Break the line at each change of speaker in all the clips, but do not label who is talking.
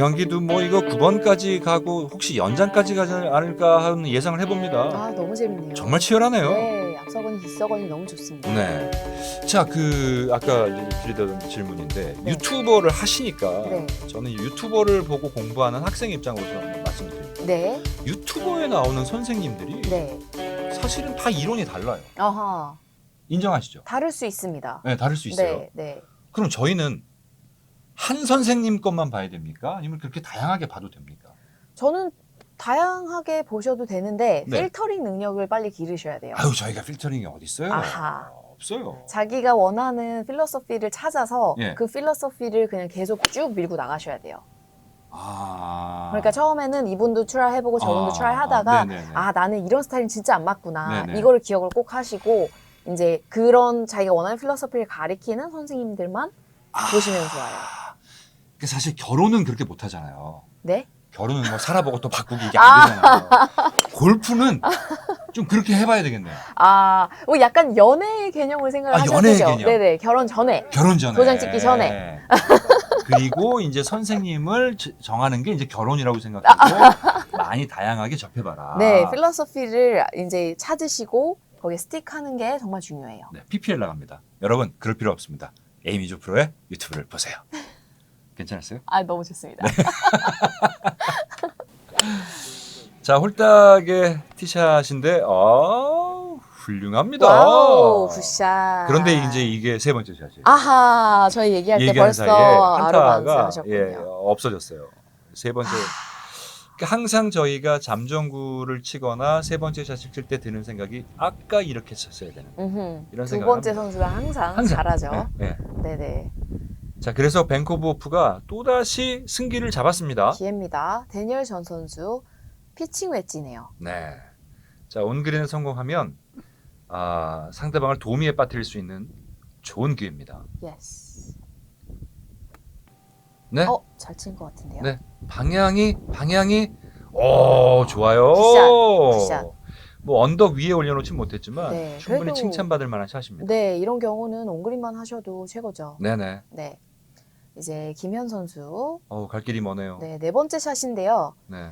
경기도 뭐 이거 9번까지 가고 혹시 연장까지 가지 않을까 하는 예상을 해봅니다.
아 너무 재밌네요.
정말 치열하네요.
네, 앞서거니 뒤서거니 너무 좋습니다.
네. 자, 그 아까 드리던 질문인데
네.
유튜버를 하시니까
네.
저는 유튜버를 보고 공부하는 학생 입장으로서 한번 말씀드립니다.
네,
유튜버에 나오는 선생님들이
네.
사실은 다 이론이 달라요.
아하,
인정하시죠?
다를 수 있습니다.
네, 다를 수 있어요.
네, 네.
그럼 저희는 한 선생님 것만 봐야 됩니까? 아니면 그렇게 다양하게 봐도 됩니까?
저는 다양하게 보셔도 되는데
네.
필터링 능력을 빨리 기르셔야 돼요.
아유, 저희가 필터링이 어디 있어요?
아하.
없어요.
자기가 원하는 필로소피를 찾아서
예.
그 필로소피를 그냥 계속 쭉 밀고 나가셔야 돼요.
아.
그러니까 처음에는 이분도 트라이 해보고 저분도
아,
트라이 하다가
네네네.
아 나는 이런 스타일은 진짜 안 맞구나
네네.
이거를 기억을 꼭 하시고 이제 그런 자기가 원하는 필로소피를 가리키는 선생님들만
아.
보시면 좋아요.
그 사실 결혼은 그렇게 못 하잖아요.
네?
결혼은 뭐 살아보고 또 바꾸기 이게
아.
안 되잖아요. 골프는 좀 그렇게 해봐야 되겠네요.
아, 뭐 약간 연애의 개념을 생각을
아, 연애의
되죠.
개념.
네네, 결혼 전에.
결혼 전에.
도장 찍기 전에.
그리고 이제 선생님을 지- 정하는 게 이제 결혼이라고 생각하고 많이 다양하게 접해봐라.
네, 필로소피를 이제 찾으시고 거기에 스틱하는 게 정말 중요해요.
네, PPL 나갑니다. 여러분 그럴 필요 없습니다. 에이미 조 프로의 유튜브를 보세요. 괜찮았어요?
아, 너무 좋습니다.
네. 자 홀딱의 티샷인데 아 훌륭합니다.
와우, 굿샷.
그런데 이제 이게 세 번째 샷이에요.
아하, 저희 얘기할 때
얘기하는
벌써
사이에
아로반스
한타가
하셨군요.
예, 없어졌어요. 세 번째. 그러니까 항상 저희가 잠정구를 치거나 세 번째 샷을 칠 때 드는 생각이 아까 이렇게 쳤어야 되는.
음흠.
이런
두
생각을
번째. 선수가 항상,
항상.
잘하죠.
네, 네.
네네.
자 그래서 벤코브 오프가 또 다시 승기를 잡았습니다.
기회입니다. 데니얼 전 선수 피칭 웨지네요.
네. 자 온그린에 성공하면 아, 상대방을 도미에 빠뜨릴 수 있는 좋은 기회입니다.
예스.
네.
어, 잘 친 것 같은데요.
네. 방향이 방향이 오 좋아요.
굿샷, 굿샷.
뭐 언덕 위에 올려놓진 못했지만
네,
충분히
그래도-
칭찬받을 만한 샷입니다.
네, 이런 경우는 온그린만 하셔도 최고죠.
네네.
네. 이제 김현 선수.
어우 갈 길이 머네요.
네, 네 번째 샷인데요.
네.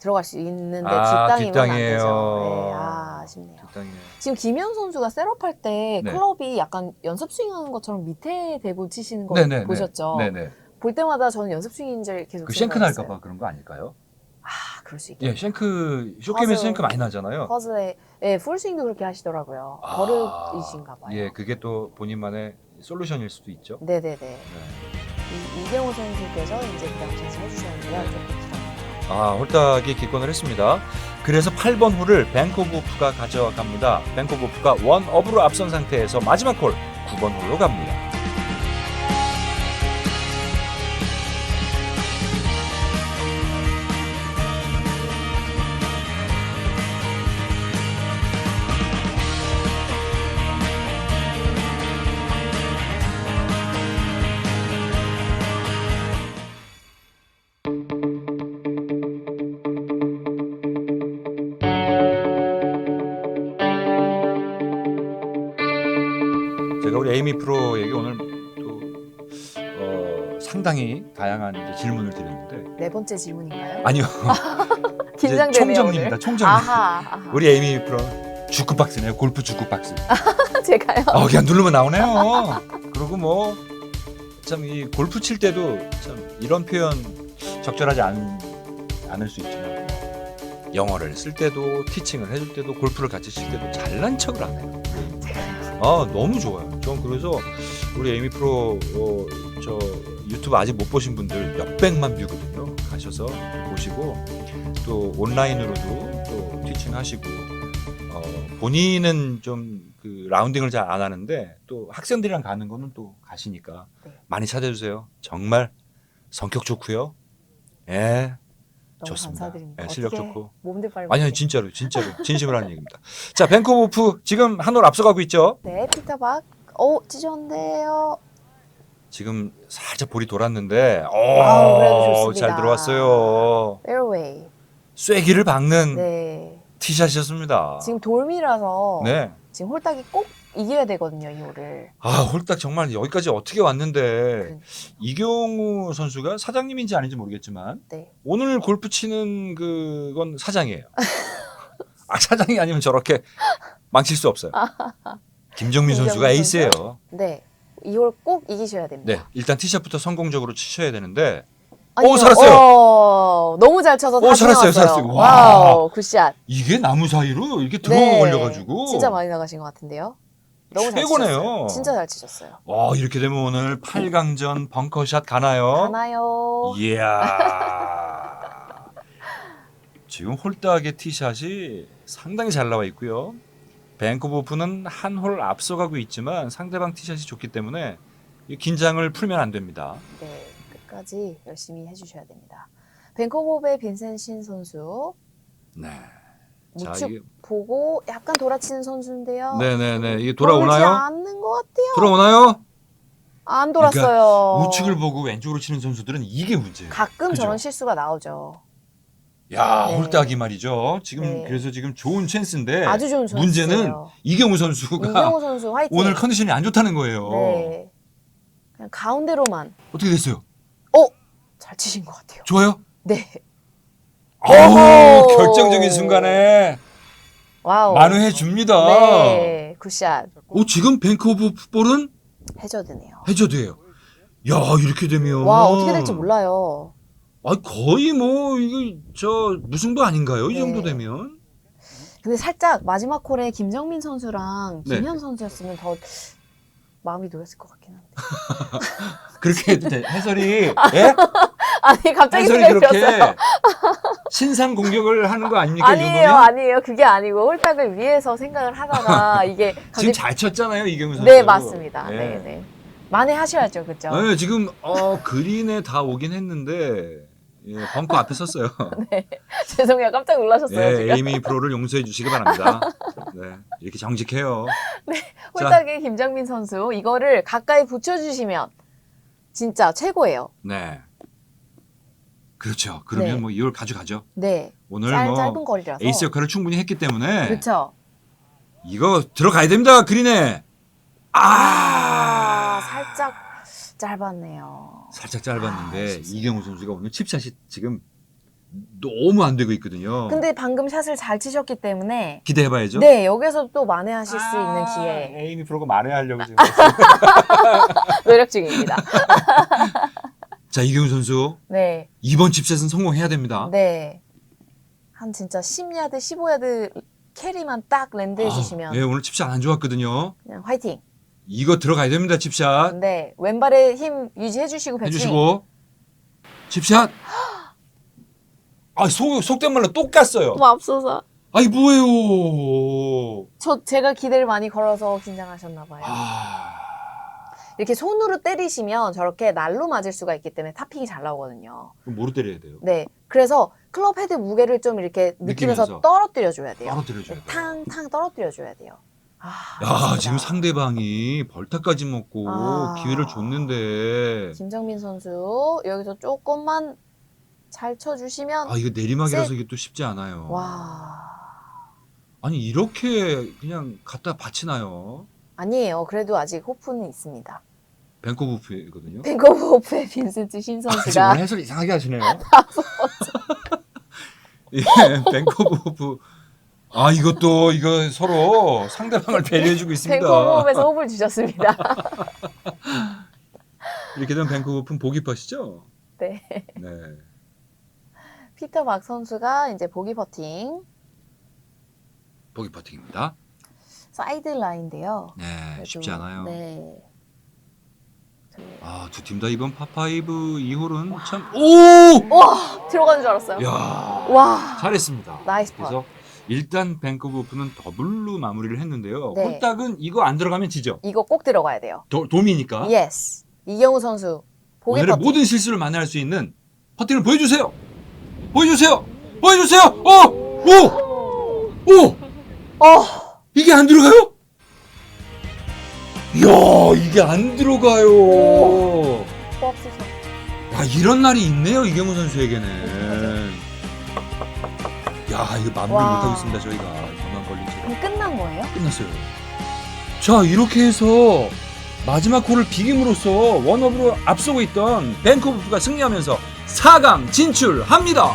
들어갈 수 있는데
아,
뒷땅이면
뒷땅이에요.
안 되죠. 네, 아, 아쉽네요.
적당히.
지금 김현 선수가 셋업할 때
네.
클럽이 약간 연습 스윙하는 것처럼 밑에 대고 치시는 거
네네.
보셨죠?
네네.
볼 때마다 저는 연습 스윙인 줄 계속
그 쉔크
생각했어요.
날까봐 그런 거 아닐까요?
아, 그럴 수 있겠네요.
예, 쉔크 쇼게임에서
맞아요.
쉔크 많이 나잖아요.
퍼즐에 예, 풀스윙도 그렇게 하시더라고요.
아,
버릇이신가 봐요.
예, 그게 또 본인만의 솔루션일 수도 있죠.
네네네.
네.
이, 이경호 선수께서 이제 그 당시에서 해주셨는데요. 조금 길어요.
아, 홀딱이 기권을 했습니다. 그래서 8번 홀을 뱅코브프가 가져갑니다. 뱅코브프가 원업으로 앞선 상태에서 마지막 홀 9번 홀로 갑니다. 우리 에이미 프로에게 오늘 또 어, 상당히 다양한 이제 질문을 드렸는데
네 번째 질문인가요?
아니요 이제
긴장되네요.
총정리입니다.
오늘.
총정리.
아하, 아하.
우리 에이미 프로 주크 박스네요. 골프 주크 박스.
제가요.
아 그냥 누르면 나오네요. 그리고 뭐 참 이 골프 칠 때도 참 이런 표현 적절하지 않, 않을 수 있지만 영어를 쓸 때도 티칭을 해줄 때도 골프를 같이 칠 때도 잘난 척을 안 해요. 아 너무 좋아요. 전 그래서 우리 에이미 프로 어, 저 유튜브 아직 못 보신 분들 몇 백만 뷰거든요. 가셔서 보시고 또 온라인으로도 또 티칭하시고 어, 본인은 좀 그 라운딩을 잘 안 하는데 또 학생들이랑 가는 거는 또 가시니까
네.
많이 찾아주세요. 정말 성격 좋고요. 예.
너무
좋습니다.
감사드립니다.
예, 실력 좋고.
몸들 빨고.
아니 아니 진짜로 진짜로 진심으로 하는 얘기입니다. 자 벤코버프 지금 한홀 앞서가고 있죠.
네, 피터박. 오, 찢었는데요.
지금 살짝 볼이 돌았는데
아우, 그래도
어,
좋습니다.
잘 들어왔어요.
페어웨이.
쐐기를 박는
네.
티샷이었습니다.
지금 돌미라서
네.
지금 홀딱이 꼭 이겨야 되거든요, 이 홀을.
아 홀딱 정말 여기까지 어떻게 왔는데
그러니까요.
이경우 선수가 사장님인지 아닌지 모르겠지만
네.
오늘 골프 치는 그건 사장이에요. 아 사장이 아니면 저렇게 망칠 수 없어요. 김정민 선수가
김정민
에이스예요.
네. 이홀 꼭 이기셔야 됩니다.
네, 일단 티샷부터 성공적으로 치셔야 되는데
아니요,
살았어요.
어, 너무 잘 쳐서
오, 살았어요,
나왔어요.
살았어요. 와.
와우, 굿샷.
이게 나무 사이로 이렇게 들어가
네,
걸려가지고
진짜 많이 나가신 것 같은데요. 너무 잘
최고네요.
치셨어요. 진짜 잘 치셨어요.
와 이렇게 되면 오늘 8강전 벙커샷 가나요?
가나요?
이야. 지금 홀딱의 티샷이 상당히 잘 나와 있고요. 오픈은 한홀 앞서가고 있지만 상대방 티샷이 좋기 때문에 이 긴장을 풀면 안 됩니다.
네, 끝까지 열심히 해주셔야 됩니다. 벤코버의 빈센신 선수
네. 자,
우측
이게
보고 약간 돌아치는 선수인데요.
네네네 이게
돌지
돌아오나요?
않는 것 같아요.
돌아오나요?
안 돌았어요.
우측을 보고 왼쪽으로 치는 선수들은 이게 문제예요.
가끔
그죠?
저런 실수가 나오죠.
야
네.
홀딱이 말이죠. 지금
네.
그래서 지금 좋은 찬스인데
아주 좋은.
문제는 이경우 선수가
이경호 선수 화이팅.
오늘 컨디션이 안 좋다는 거예요.
네. 그냥 가운데로만
어떻게 됐어요?
잘 치신 것 같아요.
좋아요?
네.
아우
오호.
결정적인 순간에
와우.
만회해 줍니다.
네, 굿샷.
오 지금 뱅크 오브 풋볼은
해저드네요.
해저드예요. 야 이렇게 되면
와, 어떻게 될지 몰라요.
아 거의 뭐 이거 저 무승부 아닌가요? 이
네.
정도 되면
근데 살짝 마지막 콜에 김정민 선수랑
네.
김현 선수였으면 더 마음이 놓였을 것 같긴 한데.
그렇게 해도 돼. 해설이 예?
아니, 갑자기
해설이
생각이 들었어요.
신상 공격을 하는 거 아닙니까? 이
아니에요,
정도면?
아니에요. 그게 아니고 홀딱을 위해서 생각을 하다가 이게
지금
갑자기
잘 쳤잖아요 이경우 선수.
네, 맞습니다.
예.
네, 네. 만회하셔야죠, 그죠?
네, 지금 어, 그린에 다 오긴 했는데 예, 벙커 앞에 섰어요.
죄송해요. 깜짝 놀라셨어요,
예,
지금.
에이미 프로를 용서해 주시기 바랍니다. 네, 이렇게 정직해요. 자.
홀딱의 김정민 선수 이거를 가까이 붙여주시면 진짜 최고예요.
네. 그렇죠. 그러면
네.
뭐 2월 가져가죠.
네,
오늘
짧,
뭐
짧은 거리라서.
에이스 역할을 충분히 했기 때문에
그렇죠.
이거 들어가야 됩니다. 그린에.
아,
아,
살짝 짧았네요.
살짝 짧았는데
아.
이경우 선수가 오늘 칩샷이 지금 너무 안 되고 있거든요.
근데 방금 샷을 잘 치셨기 때문에
기대해봐야죠.
네 여기서 또 만회하실 수 있는
아,
기회
에이미 프로가 말해하려고 지금.
노력 중입니다.
자 이경우 선수
네,
이번 칩샷은 성공해야 됩니다.
네. 한 진짜 10야드, 15야드 캐리만 딱 랜드 해 주시면
아, 예, 오늘 칩샷 안 좋았거든요.
그냥 화이팅.
이거 들어가야 됩니다. 칩샷
네, 왼발에 힘 유지해 주시고 백스윙.
해주시고 칩샷. 아, 속, 속된 말로 똑같어요.
맙소사.
아이 뭐예요?
저 제가 기대를 많이 걸어서 긴장하셨나 봐요.
아,
이렇게 손으로 때리시면 저렇게 날로 맞을 수가 있기 때문에 탑핑이 잘 나오거든요.
그럼 뭐로 때려야 돼요?
네, 그래서 클럽 헤드 무게를 좀 이렇게 느끼면서,
느끼면서.
떨어뜨려 줘야 돼요.
떨어뜨려 줘야 돼요.
탕탕 떨어뜨려 줘야 돼요. 아,
야. 지금 상대방이 벌타까지 먹고
아.
기회를 줬는데
김정민 선수 여기서 조금만 잘 쳐주시면
아, 이거 내리막이라서 이게 또 쉽지 않아요.
와
아니 이렇게 그냥 갖다 바치나요?
아니에요. 그래도 아직 호프는 있습니다.
뱅코부프거든요.
뱅커브 호프의 빈센트 신
아, 지금
선수가
오늘 해설 이상하게 하시네요. 예, 뱅코부프. 아, 이것도 이거 서로 상대방을 배려해주고 있습니다.
호프에서 호프를 주셨습니다.
이렇게 되면 뱅코부프는 보기 퍼시죠?
네.
네.
피터 박 선수가 이제 보기 퍼팅
보기 퍼팅입니다.
사이드 라인인데요.
네,
그래도,
쉽지 않아요.
네. 그-
아, 두 팀 다 이번 파5 2홀은 참 오!
와 들어가는 줄 알았어요.
야,
와
잘했습니다.
나이스 팟.
그래서 일단 뱅크부프는 더블로 마무리를 했는데요.
네.
홀딱은 이거 안 들어가면 지죠.
이거 꼭 들어가야 돼요.
도, 도미니까.
예스. 이경우 선수 보기
오늘의
퍼팅.
모든 실수를 만회할 수 있는 퍼팅을 보여주세요. 보여주세요. 보여주세요. 어, 오, 오,
어
이게 안 들어가요? 이야, 이게 안 들어가요.
없으셔.
야, 이런 날이 있네요, 이경우 선수에게는. 야, 이거 마무리
와.
못하고 있습니다, 저희가. 채로.
그럼 끝난 거예요?
끝났어요. 자 이렇게 해서 마지막 골을 비김으로써 원업으로 앞서고 있던 벤코브가 승리하면서 4강 진출합니다.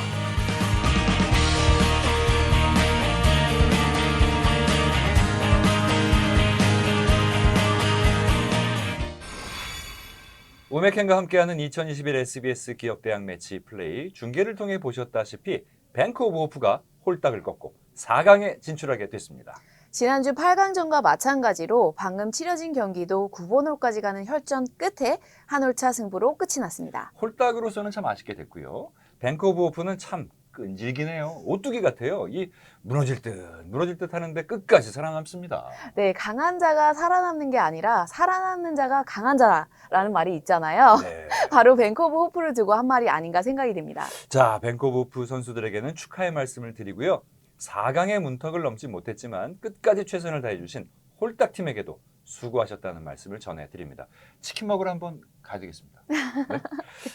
우메켄과 함께하는 2021 SBS 기업대학 매치 플레이 중계를 통해 보셨다시피 벤크 오브 호프가 홀딱을 꺾고 4강에 진출하게 됐습니다.
지난주 8강전과 마찬가지로 방금 치러진 경기도 9번 홀까지 가는 혈전 끝에 한 홀 차 승부로 끝이 났습니다.
홀딱으로서는 참 아쉽게 됐고요. 벤크 오브 호프는 참 끈질기네요. 오뚜기 같아요. 이 무너질 듯 무너질 듯 하는데 끝까지 살아남습니다.
네, 강한 자가 살아남는 게 아니라 살아남는 자가 강한 자라는 말이 있잖아요.
네.
바로 벤커브 호프를 두고 한 말이 아닌가 생각이 됩니다.
자, 벤크 오브 호프 선수들에게는 축하의 말씀을 드리고요. 4강의 문턱을 넘지 못했지만 끝까지 최선을 다해주신 홀딱 팀에게도 수고하셨다는 말씀을 전해드립니다. 치킨 먹으러 한번 가야겠습니다. 네.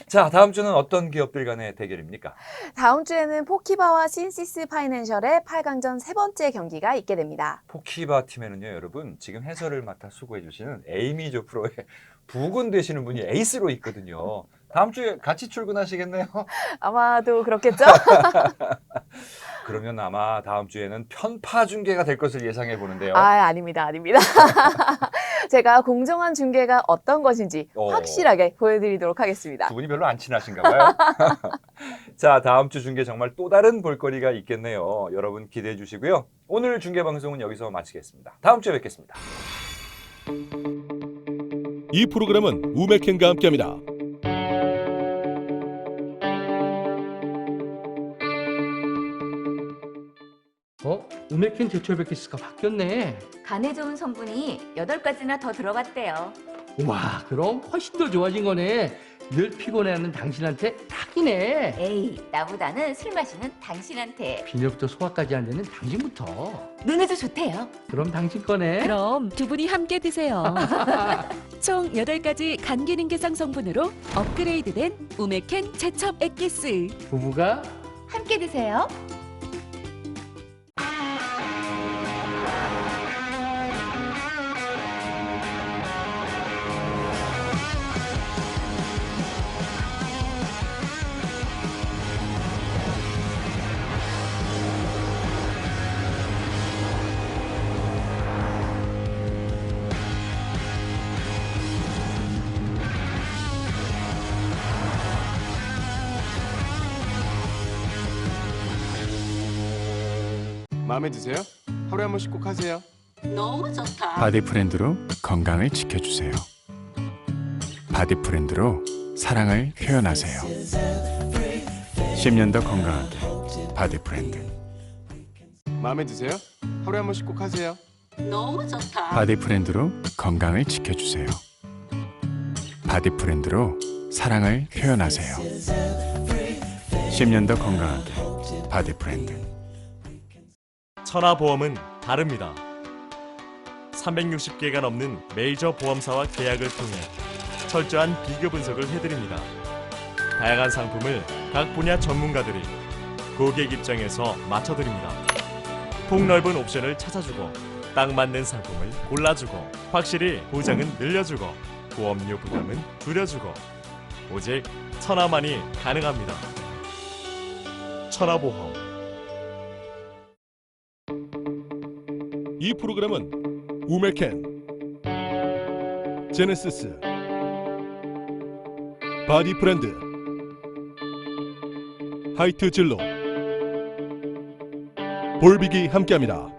자, 다음 주는 어떤 기업들 간의 대결입니까?
다음 주에는 포키바와 신시스 파이낸셜의 8강전 세 번째 경기가 있게 됩니다.
포키바 팀에는요, 여러분 지금 해설을 맡아 수고해 주시는 에이미 조프로의 부군 되시는 분이 에이스로 있거든요. 다음 주에 같이 출근하시겠네요.
아마도 그렇겠죠?
그러면 아마 다음 주에는 편파 중계가 될 것을 예상해 보는데요.
아, 아닙니다. 아닙니다. 제가 공정한 중계가 어떤 것인지
어.
확실하게 보여드리도록 하겠습니다.
두 분이 별로 안 친하신가 봐요. 자, 다음 주 중계 정말 또 다른 볼거리가 있겠네요. 여러분 기대해 주시고요. 오늘 중계 방송은 여기서 마치겠습니다. 다음 주에 뵙겠습니다.
이 프로그램은 우메켄과 함께합니다.
어? 우메켄 제철 베키스가 바뀌었네.
간에 좋은 성분이 8가지나 더 들어갔대요.
와, 그럼 훨씬 더 좋아진 거네. 늘 피곤해하는 당신한테 딱이네.
에이, 나보다는 술 마시는 당신한테
비늘부터 소화까지 안 되는 당신부터.
눈에도 좋대요.
그럼 당신 거네.
그럼 두 분이 함께 드세요. 총 8가지 간 기능 개선 성분으로 업그레이드된 우메켄 제첩 액기스.
부부가
함께 드세요.
마음에 드세요? 하루에 한 번씩 꼭 하세요.
너무 좋다.
바디 프렌드로 건강을 지켜주세요. 바디 프렌드로 사랑을 표현하세요. 10년 더 건강하게 바디 프렌드.
마음에 드세요? 하루에 한 번씩 꼭 하세요.
너무 좋다.
바디 프렌드로 건강을 지켜주세요. 바디 프렌드로 사랑을 표현하세요. 10년 더 건강하게 바디 프렌드.
천하보험은 다릅니다. 360개가 넘는 메이저 보험사와 계약을 통해 철저한 비교 분석을 해드립니다. 다양한 상품을 각 분야 전문가들이 고객 입장에서 맞춰드립니다. 폭넓은 옵션을 찾아주고 딱 맞는 상품을 골라주고 확실히 보장은 늘려주고 보험료 부담은 줄여주고 오직 천하만이 가능합니다. 천하보험
이 프로그램은 우메켄, 제네시스, 바디 프렌드, 하이트 진로, 볼빅이 함께합니다.